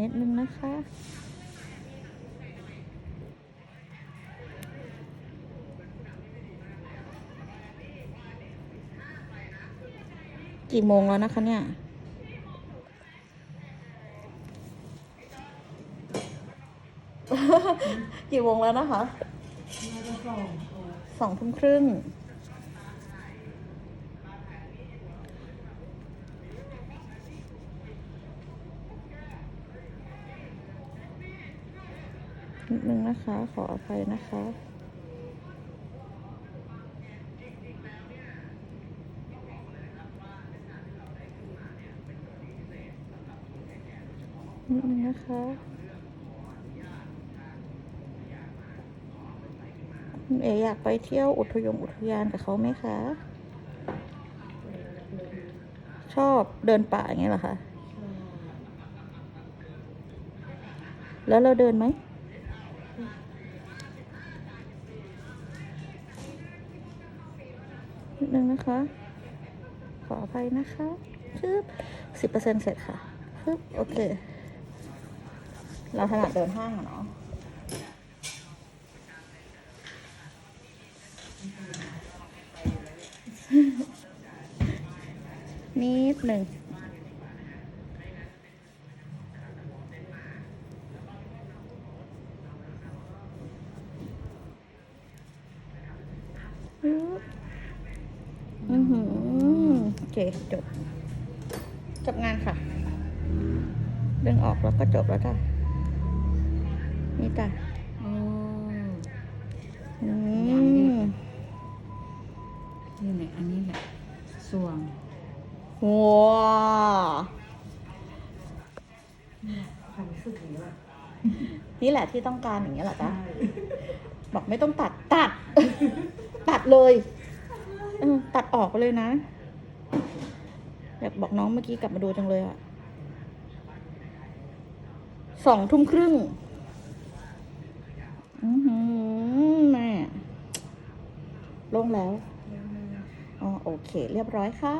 นิดนึงนะคะ กี่โมงแล้วนะคะเนี่ยกี่โมงแล้วนะคะสองทุ่มครึ่ง นิดนึงนะคะ ขออภัยนะคะนิดนึงนะคะคุณเออยากไปเที่ยวอุทยงอุทยานกับเขาไหมคะ ชอบเดินป่าอย่างเงี้ยเหรอคะ แล้วเราเดินไหม นิดนึงนะคะ ขออภัยนะคะชืบสิบเปอร์เซ็นเสร็จค่ะชืบโอเค เราถนัดเดินห้างอะเนาะนิดหนึ่งอื โอเค จบ จบงานค่ะ ดึงออกแล้วก็จบแล้วจ้ะ นี่จ้ะอืมอืมนี่แหละอันนี้แหละสวงว้าความรู้สึกนี้ว่านี่แหละที่ต้องการอย่างเงี้ยเหรอจ๊ะบอกไม่ต้องตัดตัด ตัดเลย เออตัดออกเลยนะอยากบอกน้องเมื่อกี้กลับมาดูจังเลยอะสองทุ่มครึ่งอือหือแม่ลงแล้ว อ๋อ โอเค เรียบร้อยค่ะ